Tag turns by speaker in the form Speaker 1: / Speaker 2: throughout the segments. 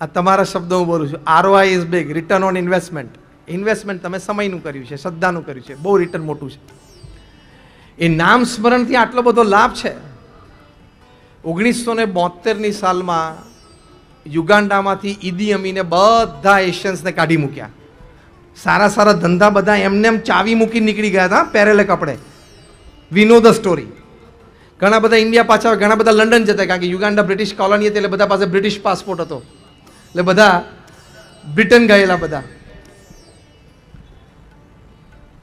Speaker 1: આ તમારા શબ્દો હું બોલું છું. ROI is big return on investment investment તમે સમયનું કર્યું છે, શ્રદ્ધાનું કર્યું છે. બહુ રિટર્ન મોટું છે. એ નામ સ્મરણથી આટલો બધો લાભ છે? ઓગણીસો ને બોતેરની સાલમાં યુગાન્ડામાંથી ઈદી અમીને બધા એશિયન્સને કાઢી મૂક્યા. સારા સારા ધંધા બધા એમને એમ ચાવી મૂકી નીકળી ગયા હતા, પહેરેલે કપડે. વી ધ સ્ટોરી ઘણા બધા ઇન્ડિયા પાછા ઘણા બધા લંડન જતા, કારણ કે યુગાન્ડા બ્રિટિશ કોલોની હતી એટલે બધા પાસે બ્રિટિશ પાસપોર્ટ હતો. એટલે બધા બ્રિટન ગયેલા બધા.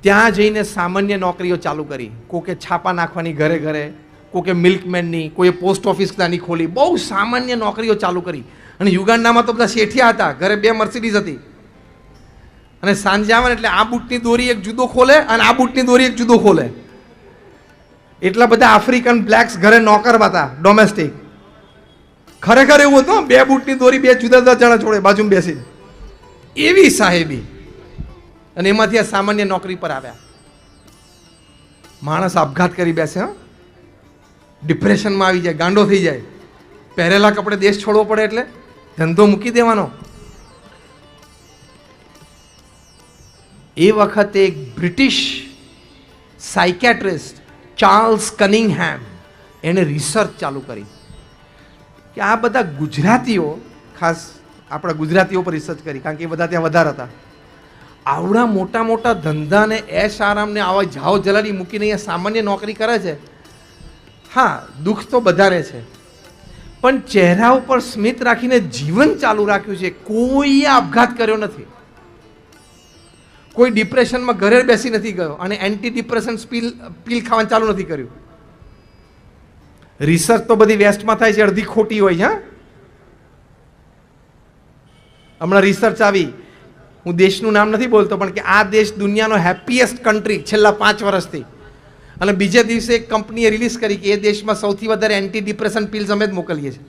Speaker 1: ત્યાં જઈને સામાન્ય નોકરીઓ ચાલુ કરી. કોકે છાપા નાખવાની ઘરે ઘરે, કોકે મિલ્કમેનની, કોઈએ પોસ્ટ ઓફિસની ખોલી. બહુ સામાન્ય નોકરીઓ ચાલુ કરી. અને યુગાન્ડામાં તો બધા શેઠિયા હતા. ઘરે બે મર્સિડીઝ હતી. અને સાંજે આવે એટલે આ બૂટની દોરી એક જુદો ખોલે અને આ બૂટની દોરી એક જુદો ખોલે. એટલા બધા આફ્રિકન બ્લેક્સ ઘરે નોકર હતા ડોમેસ્ટિક ખરેખર એવું હતું, બે બૂટની દોરી બે જુદા જુદા જણા જોડે બાજુમાં બેસી એવી સાહેબી. અને એમાંથી આ સામાન્ય નોકરી પર આવ્યા. માણસ આપઘાત કરી બેસે, હા. ડિપ્રેશનમાં આવી જાય, ગાંડો થઈ જાય. પહેરેલા કપડે દેશ છોડવો પડે એટલે ધંધો મૂકી દેવાનો. એ વખતે એક બ્રિટિશ સાયકેટ્રિસ્ટ ચાર્લ્સ કનિંગહેમ એણે રિસર્ચ ચાલુ કરી. કે આ બધા ગુજરાતીઓ, ખાસ આપણા ગુજરાતીઓ પર રિસર્ચ કરી, કારણ કે એ બધા ત્યાં વધારે હતા. આવડા મોટા મોટા ધંધાને એશ આરામને, આવા જાઓ જલાલી મૂકીને અહીંયા સામાન્ય નોકરી કરે છે. હા, દુઃખ તો બધાને છે. પણ ચહેરા ઉપર સ્મિત રાખીને જીવન ચાલુ રાખ્યું છે કોઈએ આપઘાત કર્યો નથી. કોઈ ડિપ્રેશનમાં ઘરે બેસી નથી ગયો અને એન્ટી ડિપ્રેશન પીલ પીલ ખાવાનું ચાલુ નથી કર્યું. રિસર્ચ તો બધી વેસ્ટમાં થાય છે, અડધી ખોટી હોય છે હમણાં રિસર્ચ આવી. હું દેશનું નામ નથી બોલતો, પણ કે આ દેશ દુનિયાનો હેપીએસ્ટ કન્ટ્રી છેલ્લા પાંચ વર્ષથી. અને બીજે દિવસે એક કંપનીએ રિલીઝ કરી કે એ દેશમાં સૌથી વધારે એન્ટી ડિપ્રેશન પિલ્સ અમે જ મોકલીએ છીએ.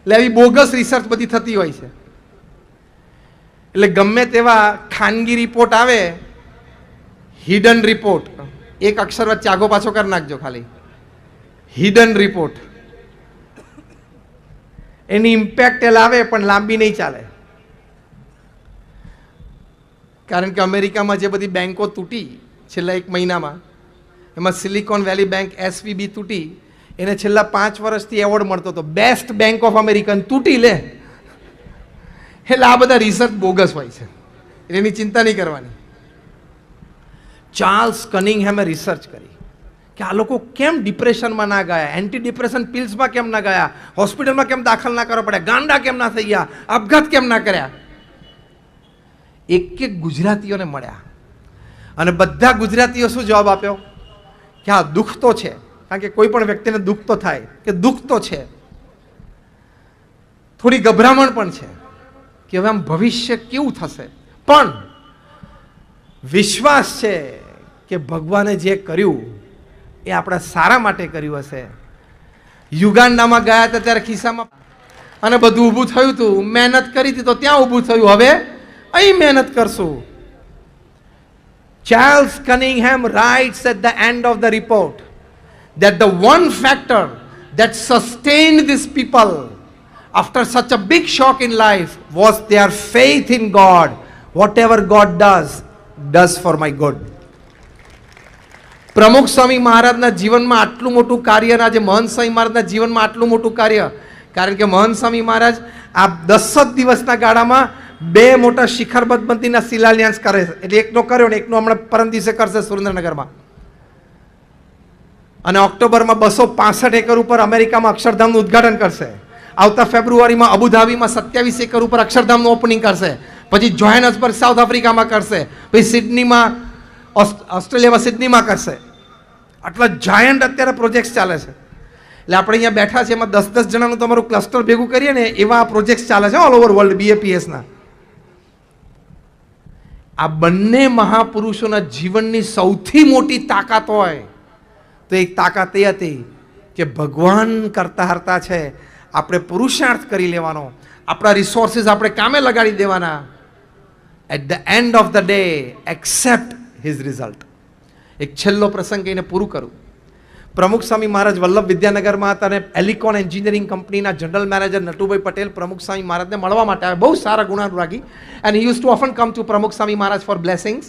Speaker 1: એટલે આવી બોગસ રિસર્ચ બધી થતી હોય છે. એટલે ગમે તેવા ખાનગી રિપોર્ટ આવે હિડન રિપોર્ટ એક અક્ષર વચ્ચે આગો પાછો કરી નાખજો ખાલી. હિડન રિપોર્ટ એની ઇમ્પેક્ટ એ લાવે, પણ લાંબી નહીં ચાલે. કારણ કે અમેરિકામાં જે બધી બેન્કો તૂટી છેલ્લા એક મહિનામાં, એમાં સિલિકોન વેલી બેન્ક એસવીબી તૂટી, એને છેલ્લા પાંચ વર્ષથી એવોર્ડ મળતો હતો. બેસ્ટ બેન્ક ઓફ અમેરિકન તૂટી લે. એટલે આ બધા રિસર્ચ બોગસ હોય છે. એની ચિંતા નહીં કરવાની. ચાર્લ્સ કનિંગહેમે રિસર્ચ કરી. કે આ લોકો કેમ ડિપ્રેશનમાં ના ગયા? એન્ટી ડિપ્રેશન પિલ્સમાં કેમ ના ગયા? હોસ્પિટલમાં કેમ દાખલ ના કરવા પડ્યા? ગાંડા કેમ ના થઈ ગયા? આપઘાત કેમ ના કર્યા? એક એક ગુજરાતીઓને મળ્યા. અને બધા ગુજરાતીઓ શું જવાબ આપ્યો? કે હા, દુઃખ તો છે. કારણ કે કોઈ પણ વ્યક્તિને દુઃખ તો થાય. કે દુઃખ તો છે. થોડી ગભરામણ પણ છે કે હવે આમ ભવિષ્ય કેવું થશે? પણ વિશ્વાસ છે કે ભગવાને જે કર્યું એ આપણા સારા માટે કર્યું હશે યુગાન્ડામાં ગયા હતા ત્યારે ખિસ્સામાં અને બધું ઊભું થયું હતું મહેનત કરી હતી તો ત્યાં ઊભું થયું હવે અહીં મહેનત કરશું Charles Cunningham writes at the end of the report that the one factor that sustained these people after such a big shock in life was their faith in God. Whatever God does, does for my good. પ્રમુખ સ્વામી મહારાજના જીવનમાં આટલું મોટું કાર્ય આજે મહંત સ્વામી મહારાજના જીવનમાં આટલું મોટું કાર્ય, કારણ કે મહંત સ્વામી મહારાજ આ દસ જ દિવસના ગાળામાં બે મોટા શિખરબદ્ધ મંદિરના શિલાન્યાસ કરે છે. એટલે એકનો કર્યો ને એકનો હમણાં પરમ દિવસે કરશે સુરેન્દ્રનગરમાં. અને ઓક્ટોબરમાં બસો પાસઠ એકર ઉપર અમેરિકામાં અક્ષરધામનું ઉદ્ઘાટન કરશે. આવતા ફેબ્રુઆરીમાં અબુધાબીમાં સત્યાવીસ એકર ઉપર અક્ષરધામનું ઓપનિંગ કરશે. પછી જોહેનસબર્ગ સાઉથ આફ્રિકામાં કરશે. પછી સિડનીમાં ઓસ્ટ્રેલિયામાં સિડનીમાં કરશે. આટલા જાયન્ટ અત્યારે પ્રોજેક્ટ્સ ચાલે છે. એટલે આપણે અહીંયા બેઠા છે એમાં દસ દસ જણાનું તમારું ક્લસ્ટર ભેગું કરીએ ને, એવા પ્રોજેક્ટ ચાલે છે ઓલ ઓવર વર્લ્ડ બીએપીએસના આ બંને મહાપુરુષોના જીવનની સૌથી મોટી તાકાત હોય, તો એક તાકાત એ હતી કે ભગવાન કરતા હરતા છે, આપણે પુરુષાર્થ કરી લેવાનો, આપણા રિસોર્સિસ આપણે કામે લગાડી દેવાના. At the end of the day accept his result એક છેલ્લો પ્રસંગ કહીને પૂરું કરું. પ્રમુખ સ્વામી મહારાજ વલ્લભ વિદ્યાનગરમાં હતા અને એલિકોન એન્જિનિયરિંગ કંપનીના જનરલ મેનેજર નટુભાઈ પટેલ પ્રમુખ સ્વામી મહારાજને મળવા માટે આવ્યા. બહુ સારા ગુણાનુરાગી. And use to often come to Pramukh Swami Maharaj for blessings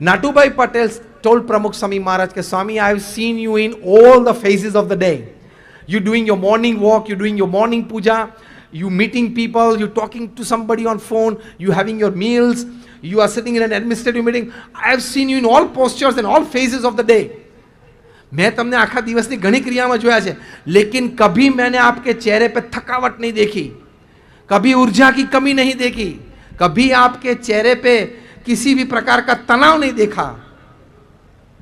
Speaker 1: Natubhai Patel told Pramukh Swami Maharaj કે Swami I have seen you in all the phases of the day you doing your morning walk you doing your morning puja, you meeting people, you talking to somebody on phone, you having your meals, you are sitting in an administrative meeting. I have seen you in all postures and all phases of the day. મેં તમને આખા દિવસની ઘણી ક્રિયામાં જોયા છે લેકિન કભી મેને આપકે ચહેરે પર થકાવટ નહીં દેખી કભી ઊર્જા કી કમી નહીં દેખી કભી આપકે ચહેરે પે કિસી ભી પ્રકાર કા તણાવ નહીં દેખા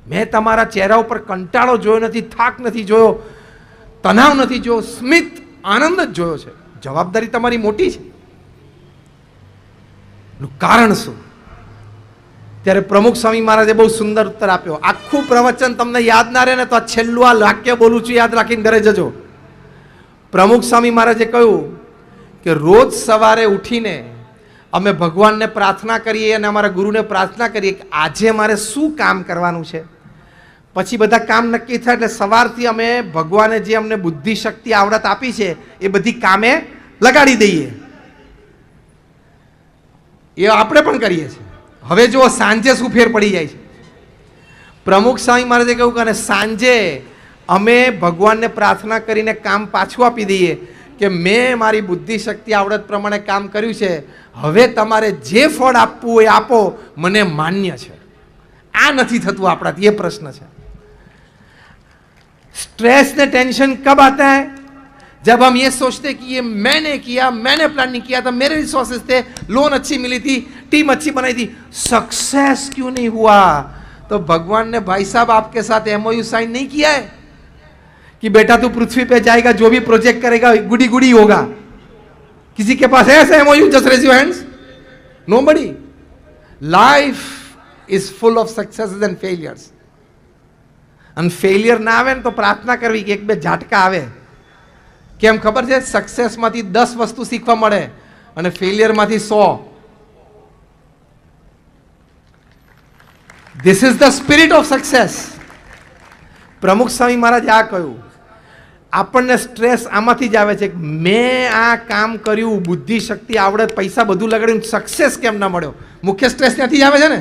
Speaker 1: મેં તમારા ચહેરા ઉપર કંટાળો જોયો નથી થાક નથી જોયો તણાવ નથી જોયો સ્મિત આનંદ જ જોયો છે જવાબદારી તમારી મોટી છે. એનું કારણ શું? ત્યારે પ્રમુખ સ્વામી મહારાજે બહુ સુંદર ઉત્તર આપ્યો. આખું પ્રવચન તમને યાદ ના રહે ને તો આ છેલ્લું આ વાક્ય બોલું છું, યાદ રાખીને ઘરે જજો. પ્રમુખ સ્વામી મહારાજે કહ્યું કે રોજ સવારે ઉઠીને અમે ભગવાનને પ્રાર્થના કરીએ અને અમારા ગુરુને પ્રાર્થના કરીએ કે આજે મારે શું કામ કરવાનું છે? પછી બધા કામ નક્કી થાય એટલે સવારથી અમે ભગવાને જે અમને બુદ્ધિ શક્તિ આવડત આપી છે, એ બધી કામે લગાડી દઈએ. એ આપણે પણ કરીએ છીએ. હવે જો સાંજે શું ફેર પડી જાય છે? પ્રમુખ સ્વામી મહારાજે કહ્યું કે સાંજે અમે ભગવાનને પ્રાર્થના કરીને કામ પાછું આપી દઈએ કે મેં મારી બુદ્ધિ શક્તિ આવડત પ્રમાણે કામ કર્યું છે, હવે તમારે જે ફળ આપવું એ આપો, મને માન્ય છે. આ નથી થતું આપણાથી, એ પ્રશ્ન છે. स्ट्रेस ने टेंशन कब आता है? जब हम ये सोचते कि ये मैंने किया, मैंने प्लानिंग किया था मेरे रिसोर्सेज थे लोन अच्छी मिली थी टीम अच्छी बनाई थी। सक्सेस क्यों नहीं हुआ? तो भगवान ने भाई साहब आपके साथ एमओयू साइन नहीं किया है? कि बेटा तू पृथ्वी पे जाएगा, जो भी प्रोजेक्ट करेगा गुडी गुडी होगा। किसी के पास है ऐसा MOU just raise your hands nobody life is full of success and failures અને ફેલિયર ના આવે ને તો પ્રાર્થના કરવી કે એક બે ઝાટકા આવે. કેમ ખબર છે? સક્સેસમાંથી દસ વસ્તુ શીખવા મળે અને ફેલિયરમાંથી so. This is the spirit of success Pramukh Swami Maharaj આ કહ્યું, આપણને સ્ટ્રેસ આમાંથી જ આવે છે મેં આ કામ કર્યું બુદ્ધિ શક્તિ આવડત પૈસા બધું લગાડ્યું સક્સેસ કેમ ના મળ્યો? મુખ્ય સ્ટ્રેસ ત્યાંથી જ આવે છે ને?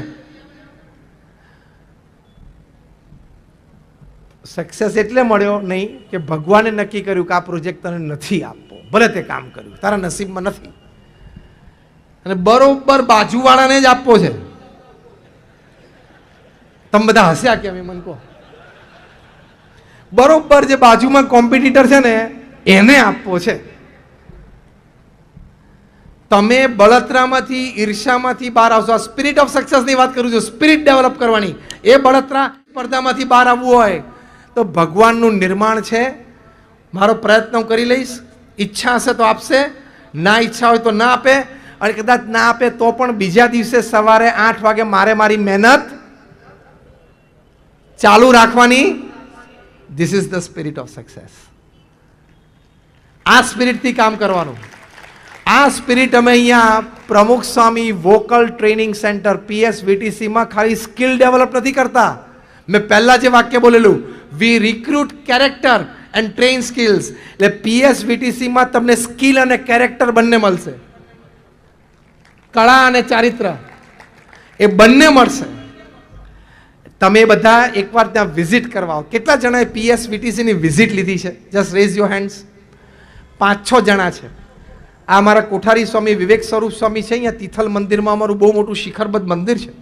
Speaker 1: સક્સેસ એટલે મળ્યો નહીં કે ભગવાને નક્કી કર્યું કે આ પ્રોજેક્ટ તને નથી આપવો. ભલે તે કામ કર્યું, તારા નસીબમાં નથી. અને બરોબર બાજુવાળાને જ આપવો છે. તમે બધા હસ્યા કેમ એ મને કહો. બરોબર જે બાજુમાં કોમ્પિટિટર છે ને, એને આપવો છે. તમે બળતરામાંથી ઈર્ષામાંથી બહાર આવશો. સ્પિરિટ ઓફ સક્સેસની વાત કરું છું. સ્પિરિટ ડેવલપ કરવાની. એ બળતરા સ્પર્ધામાંથી બહાર આવવું હોય તો ભગવાનનું નિર્માણ છે. મારો પ્રયત્ન હું કરી લઈશ. ઈચ્છા હશે તો આપશે. ના ઈચ્છા હોય તો ના આપે. અને કદાચ ના આપે તો પણ બીજા દિવસે સવારે આઠ વાગે મારે મારી મહેનત ચાલુ રાખવાની. This is the spirit of success આ સ્પિરિટથી કામ કરવાનું. આ સ્પિરિટ અમે અહીંયા Pramukh Swami vocational training centre PS વીટીસીમાં ખાલી સ્કિલ ડેવલપ નથી કરતા. મેં પહેલાં જે વાક્ય બોલેલું we recruit character and train skills એટલે પીએસ વીટીસીમાં તમને સ્કિલ અને કેરેક્ટર બંને મળશે. કળા અને ચારિત્ર એ બંને મળશે. તમે બધા એકવાર ત્યાં વિઝિટ કરવા આવો. કેટલા જણાએ પીએસ વીટીસીની વિઝિટ લીધી છે? જસ્ટ રેઝ યોર હેન્ડ્સ પાંચ, છ જણા છે. આ અમારા કોઠારી સ્વામી વિવેક સ્વરૂપ સ્વામી છે. અહીંયા તિથલ મંદિરમાં અમારું બહુ મોટું શિખરબદ્ધ મંદિર છે.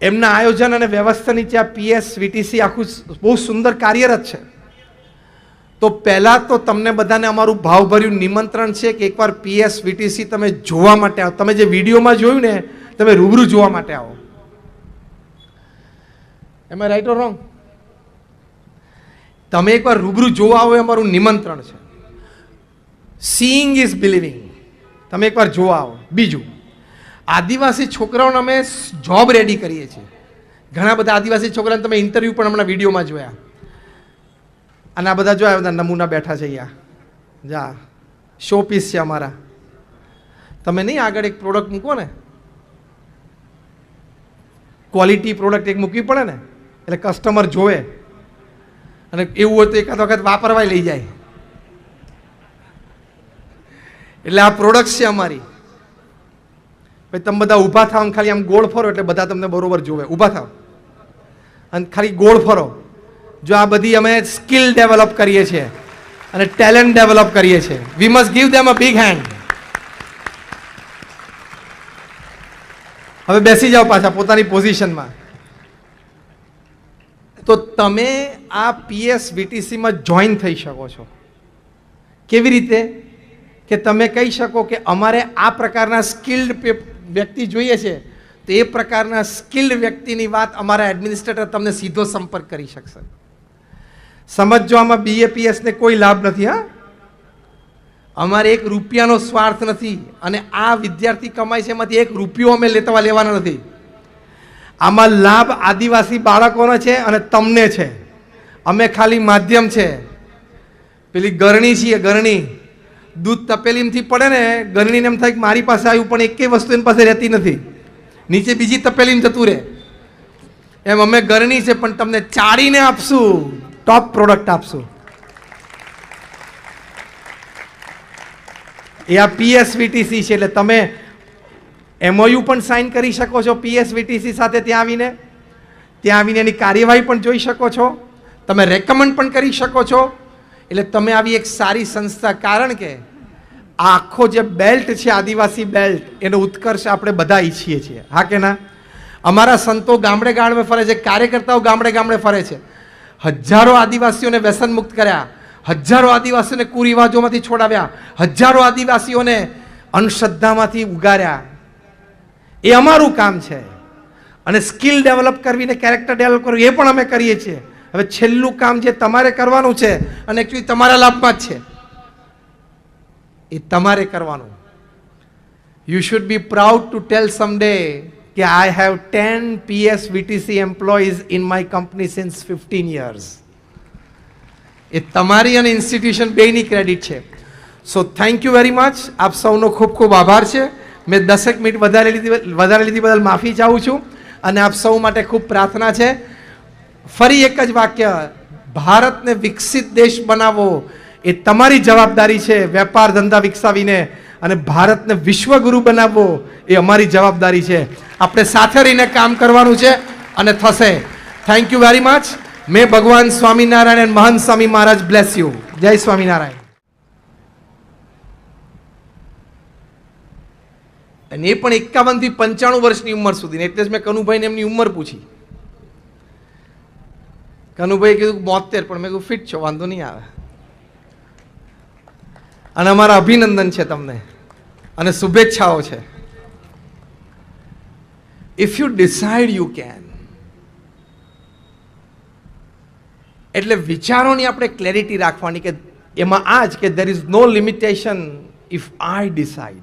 Speaker 1: એમના આયોજન અને વ્યવસ્થા નીચે આ પીએસ વીટીસી આખું બહુ સુંદર કાર્યરત છે. તો પહેલાં તો તમને બધાને અમારું ભાવભર્યું નિમંત્રણ છે કે એકવાર પીએસ વીટીસી તમે જોવા માટે આવો. તમે જે વિડીયોમાં જોયું ને, તમે રૂબરૂ જોવા માટે આવો. એમ રાઈટ ઓર રોંગ તમે એકવાર રૂબરૂ જોવા આવો એ અમારું નિમંત્રણ છે. સીઈંગ ઇઝ બિલિવિંગ તમે એકવાર જોવા આવો. બીજું આદિવાસી છોકરાઓને અમે જોબ રેડી કરીએ છીએ. ઘણા બધા આદિવાસી છોકરાને તમે ઇન્ટરવ્યૂ પણ હમણાં વિડીયોમાં જોયા. અને આ બધા જોયા બધા નમૂના બેઠા છે અહીંયા. જા શો પીસ છે અમારા. તમે નહીં આગળ એક પ્રોડક્ટ મૂકો ને? ક્વોલિટી પ્રોડક્ટ એક મૂકવી પડે ને? એટલે કસ્ટમર જોવે. અને એવું હોય તો એકાદ વખત વાપરવાય લઈ જાય. એટલે આ પ્રોડક્ટ છે અમારી. ભાઈ, તમે બધા ઊભા થાવ અને ખાલી આમ ગોળ ફરો એટલે બધા તમને બરોબર જોવે. ઊભા થાવ. અને ખાલી ગોળ ફરો. જો આ બધી અમે સ્કિલ ડેવલપ કરીએ છીએ અને ટેલેન્ટ ડેવલપ કરીએ છીએ. We must give them a big hand હવે બેસી જાઓ પાછા પોતાની પોઝિશનમાં. તો તમે આ પીએસ વીટીસીમાં જોઈન થઈ શકો છો. કેવી રીતે? કે તમે કહી શકો કે અમારે આ પ્રકારના સ્કિલ્ડ વ્યક્તિ જોઈએ છે, તો એ પ્રકારના સ્કિલ્ડ વ્યક્તિની વાત અમારા એડમિનિસ્ટ્રેટર તમને સીધો સંપર્ક કરી શકશે. સમજો આમાં બીએપીએસને કોઈ લાભ નથી, હા? અમારે એક રૂપિયાનો સ્વાર્થ નથી અને આ વિદ્યાર્થી કમાય છે એમાંથી એક રૂપિયો અમે લેતા લેવાના નથી. આમાં લાભ આદિવાસી બાળકોનો છે અને તમને છે. અમે ખાલી માધ્યમ છે. પેલી ગરણી છીએ, ગરણી. દૂધ તપેલીમથી પડે ને, ગરણીને એમ થાય કે મારી પાસે આવ્યું, પણ એકેય વસ્તુ એની પાસે રહેતી નથી. નીચે બીજી તપેલીમ જતું રહે. એમ અમે ગરણી છે, પણ તમને ચાળીને આપશું. ટોપ પ્રોડક્ટ આપશું. એ આ પીએસવીટીસી છે, એટલે તમે એમઓયુ પણ સાઇન કરી શકો છો પીએસવીટીસી સાથે ત્યાં આવીને. ત્યાં આવીને એની કાર્યવાહી પણ જોઈ શકો છો. તમે રેકમેન્ડ પણ કરી શકો છો. એટલે તમે આવી એક સારી સંસ્થા, કારણ કે આખો જે બેલ્ટ છે, આદિવાસી બેલ્ટ એનો ઉત્કર્ષ આપણે બધા ઈચ્છીએ છીએ. હા કે ના? અમારા સંતો ગામડે ગામડે ફરે છે, કાર્યકર્તાઓ ગામડે ગામડે ફરે છે. હજારો આદિવાસીઓને વ્યસન મુક્ત કર્યા, હજારો આદિવાસીઓને કુરિવાજોમાંથી છોડાવ્યા, હજારો આદિવાસીઓને અંધશ્રદ્ધામાંથી ઉગાર્યા. એ અમારું કામ છે. અને સ્કિલ ડેવલપ કરવીને કેરેક્ટર ડેવલપ કરવું, એ પણ અમે કરીએ છીએ. હવે છેલ્લું કામ જે તમારે કરવાનું છે અને એકચ્યુઅલી તમારા લાભમાં જ છે. એ તમારે કરવાનું. You should be proud to tell someday કે I have ten PS VTC employees in my company since fifteen years એ તમારી અને ઇન્સ્ટિટ્યુશન બેની ક્રેડિટ છે. So thank you very much આપ સૌનો ખૂબ ખૂબ આભાર છે. મેં દસેક મિનિટ વધારે લીધી વધારે લીધી બદલ માફી ચાહું છું. અને આપ સૌ માટે ખૂબ પ્રાર્થના છે. ફરી એક જ વાક્ય, ભારતને વિકસિત દેશ બનાવવો એ તમારી જવાબદારી છે, વેપાર ધંધા વિકસાવીને અને ભારતને વિશ્વગુરુ બનાવવો એ અમારી જવાબદારી છે. આપણે સાથે રહીને કામ કરવાનું છે અને થશે. થેન્ક યુ વેરી મચ મેં ભગવાન સ્વામિનારાયણ અને મહંત સ્વામી મહારાજ બ્લેસ યુ જય સ્વામિનારાયણ. અને એ પણ એકાવનથી પંચાણું વર્ષની ઉંમર સુધી એટલે જ મેં કનુભાઈને એમની ઉંમર પૂછી. કનુભાઈ કીધું બોતેર પણ મેં કીધું, ફિટ છો, વાંધો નહીં આવે. અને અમારા અભિનંદન છે તમને. અને શુભેચ્છાઓ છે. If you decide you can એટલે વિચારોની આપણે ક્લેરિટી રાખવાની કે એમાં આ જ કે there is no limitation if I decide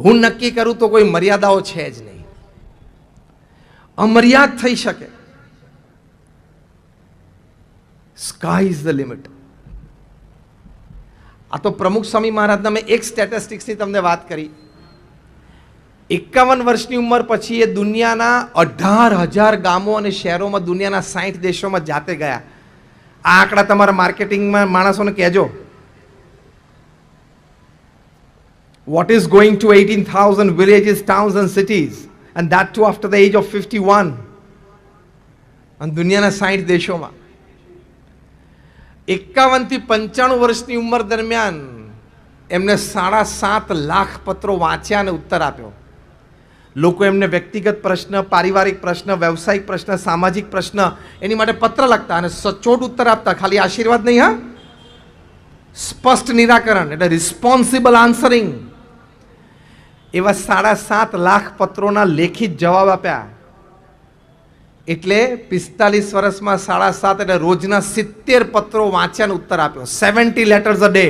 Speaker 1: હું નક્કી કરું તો કોઈ મર્યાદાઓ છે જ નહીં. અમર્યાદ થઈ શકે. સ્કાય ઇઝ ધ લિમિટ આ તો પ્રમુખ સ્વામી મહારાજના મેં એક સ્ટેટિસ્ટિક્સની તમને વાત કરી. એકાવન વર્ષની ઉંમર પછી એ દુનિયાના અઢાર હજાર ગામો અને શહેરોમાં દુનિયાના સાઠ દેશોમાં જાતે ગયા. આ આંકડા તમારા માર્કેટિંગમાં માણસોને કહેજો. What is going to eighteen thousand villages towns and cities and that too after the age of fifty one અને દુનિયાના સાઠ દેશોમાં. એકાવનથી પંચાણું વર્ષની ઉંમર દરમિયાન એમને સાડા સાત લાખ પત્રો વાંચ્યા અને ઉત્તર આપ્યો. લોકો એમને વ્યક્તિગત પ્રશ્ન, પારિવારિક પ્રશ્ન, વ્યવસાયિક પ્રશ્ન, સામાજિક પ્રશ્ન એની માટે પત્ર લખતા અને સચોટ ઉત્તર આપતા. ખાલી આશીર્વાદ નહીં, હા? સ્પષ્ટ નિરાકરણ એટલે રિસ્પોન્સિબલ આન્સરિંગ એવા સાડા સાત લાખ પત્રોના લેખિત જવાબ આપ્યા. એટલે પિસ્તાલીસ વર્ષમાં સાડા સાત એટલે રોજના સિત્તેર પત્રો વાંચ્યાનો ઉત્તર આપ્યો. સેવન્ટી લેટર્સ અ ડે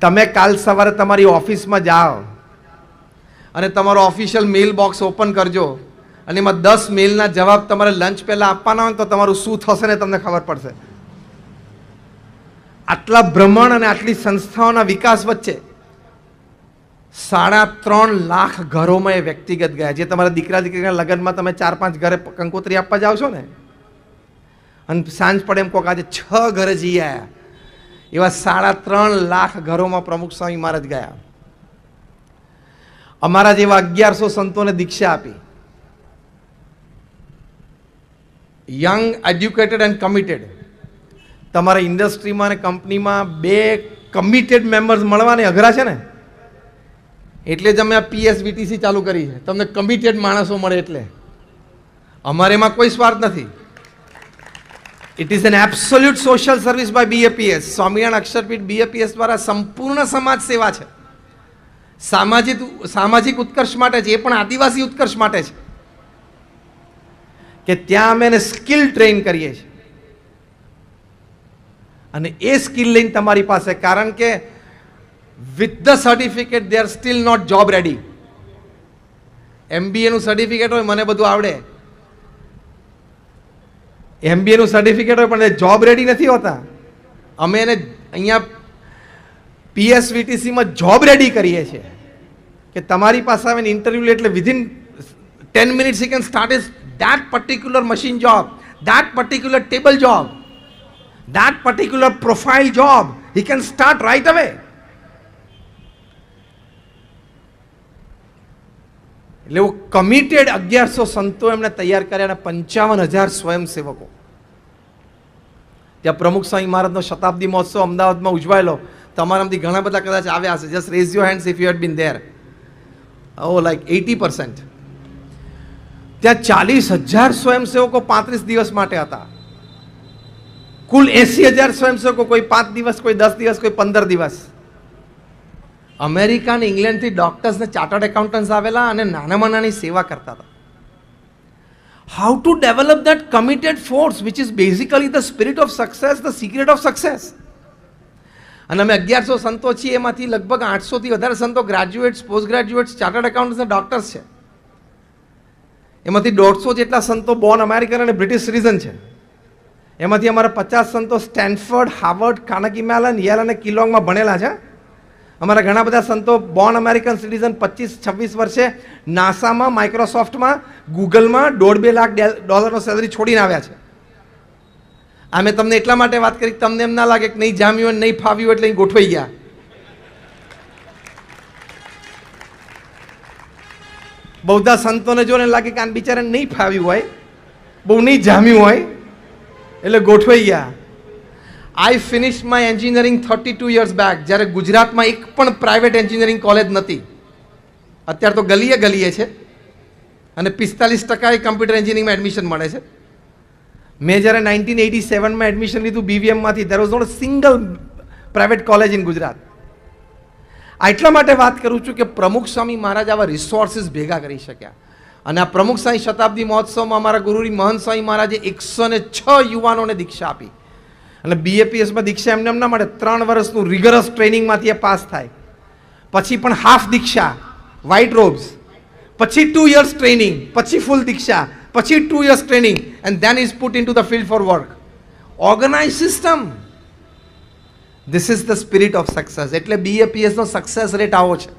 Speaker 1: તમે કાલ સવારે તમારી ઓફિસમાં જાઓ અને તમારો ઓફિશિયલ મેલ બોક્સ ઓપન કરજો અને એમાં દસ મેલના જવાબ તમારે લંચ પહેલાં આપવાના હોય તો તમારું શું થશે ને તમને ખબર પડશે. આટલા ભ્રમણ અને આટલી સંસ્થાઓના વિકાસ વચ્ચે સાડા ત્રણ લાખ ઘરોમાં એ વ્યક્તિગત ગયા. જે તમારા દીકરા દીકરીના લગ્નમાં તમે ચાર પાંચ ઘરે કંકોત્રી આપવા જાઓ છો ને? અને સાંજ પડે એમ કોક આજે છ ઘરે જઈ આવ્યા એવા સાડા ત્રણ લાખ ઘરોમાં પ્રમુખ સ્વામી મહારાજ ગયા. અમારા જેવા અગિયારસો સંતોને દીક્ષા આપી. યંગ એજ્યુકેટેડ એન્ડ કમિટેડ તમારા ઇન્ડસ્ટ્રીમાં અને કંપનીમાં બે કમિટેડ મેમ્બર્સ મળવાને અઘરા છે ને? એટલે જ અમે આ પીએસબીટીસી ચાલુ કરી છે. તમને કમિટેડ માણસો મળે એટલે. અમારે એમાં કોઈ સ્વાર્થ નથી. It is an absolute social service by BAPS Swaminarayan Aksharpith BAPS દ્વારા સંપૂર્ણ સમાજ સેવા છે. સામાજિક સામાજિક ઉત્કર્ષ માટે છે. એ પણ આદિવાસી ઉત્કર્ષ માટે છે. કે ત્યાં અમે એને સ્કિલ ટ્રેન કરીએ છીએ. અને એ સ્કિલ લઈને તમારી પાસે, કારણ કે with the certificate they are still not job ready એમબીએનું સર્ટિફિકેટ હોય, મને બધું આવડે. એમબીએનું સર્ટિફિકેટ હોય, પણ એ જોબ રેડી નથી હોતા. અમે એને અહીંયા પીએસવીટીસીમાં જોબ રેડી કરીએ છીએ. કે તમારી પાસે આવે ઇન્ટરવ્યુ એટલે within ten minutes you can start is that particular machine job that particular table job that particular profile job he can start right away. એટલે એવું કમિટેડ અગિયારસો સંતો એમણે તૈયાર કર્યા અને પંચાવન હજાર સ્વયંસેવકો. ત્યાં પ્રમુખ સ્વામી મહારાજનો શતાબ્દી મહોત્સવ અમદાવાદમાં ઉજવાયેલો. તમારામાંથી ઘણા બધા કદાચ આવ્યા હશે. Just raise your hands if you had been there oh like eighty percent ત્યાં ચાલીસ હજાર સ્વયંસેવકો પાંત્રીસ દિવસ માટે હતા. કુલ એસી હજાર સ્વયંસેવકો કોઈ પાંચ દિવસ, કોઈ દસ દિવસ, કોઈ પંદર દિવસ. અમેરિકા અને ઇંગ્લેન્ડથી ડોક્ટર્સ ને ચાર્ટર્ડ એકાઉન્ટન્ટ્સ આવેલા અને નાનામાં નાની સેવા કરતા હતા. How to develop that committed force which is basically the spirit of success the secret of success અને અમે અગિયારસો સંતો છીએ, એમાંથી લગભગ આઠસોથી વધારે સંતો graduates post graduates chartered accountants અને ડૉક્ટર્સ છે. એમાંથી દોઢસો જેટલા સંતો બોર્ન અમેરિકન અને બ્રિટિશ સિટીઝન છે. એમાંથી અમારા પચાસ સંતો Stanford Harvard Carnegie Mellon Yale અને કિલોંગમાં ભણેલા છે. અમારા ઘણા બધા સંતો બોર્ન અમેરિકન સિટીઝન પચીસ, છવ્વીસ વર્ષે નાસામાં માઇક્રોસોફ્ટમાં ગૂગલમાં દોઢ બે લાખ ડોલરનો સેલરી છોડીને આવ્યા છે. આ મેં તમને એટલા માટે વાત કરી તમને એમ ના લાગે કે નહીં જામ્યું અને નહીં ફાવ્યું એટલે અહીં ગોઠવાઈ ગયા. બહુધા સંતોને જોને લાગે કે આ બિચારાને નહીં ફાવ્યું હોય, બહુ નહીં જામ્યું હોય, એટલે ગોઠવાઈ ગયા. I finish my engineering thirty two years back જ્યારે ગુજરાતમાં એક પણ પ્રાઇવેટ એન્જિનિયરિંગ કોલેજ નથી. અત્યારે તો ગલીએ ગલીએ છે. અને પિસ્તાલીસ ટકાએ કમ્પ્યુટર એન્જિનિયરિંગમાં એડમિશન મળે છે. મેં જ્યારે નાઇન્ટીન એટી સેવનમાં એડમિશન લીધું બીવીએમમાંથી there was not single private college in Gujarat. એટલા માટે વાત કરું છું કે પ્રમુખ સ્વામી મહારાજ આવા રિસોર્સિસ ભેગા કરી શક્યા. અને આ પ્રમુખ સ્વામી શતાબ્દી મહોત્સવમાં અમારા ગુરુરી મહંત સ્વામી મહારાજે એકસો ને છ યુવાનોને દીક્ષા આપી. અને બીએપીએસમાં દીક્ષા એમને એમ ના મળે. ત્રણ વર્ષનું રિગરસ ટ્રેનિંગમાંથી એ પાસ થાય. પછી પણ હાફ દીક્ષા વ્હાઇટ રોબ્સ પછી ટુ યર્સ ટ્રેનિંગ પછી ફૂલ દીક્ષા, પછી two years training and then is put into the field for work organise system this is the spirit of success એટલે બીએપીએસનો સક્સેસ રેટ આવો છે.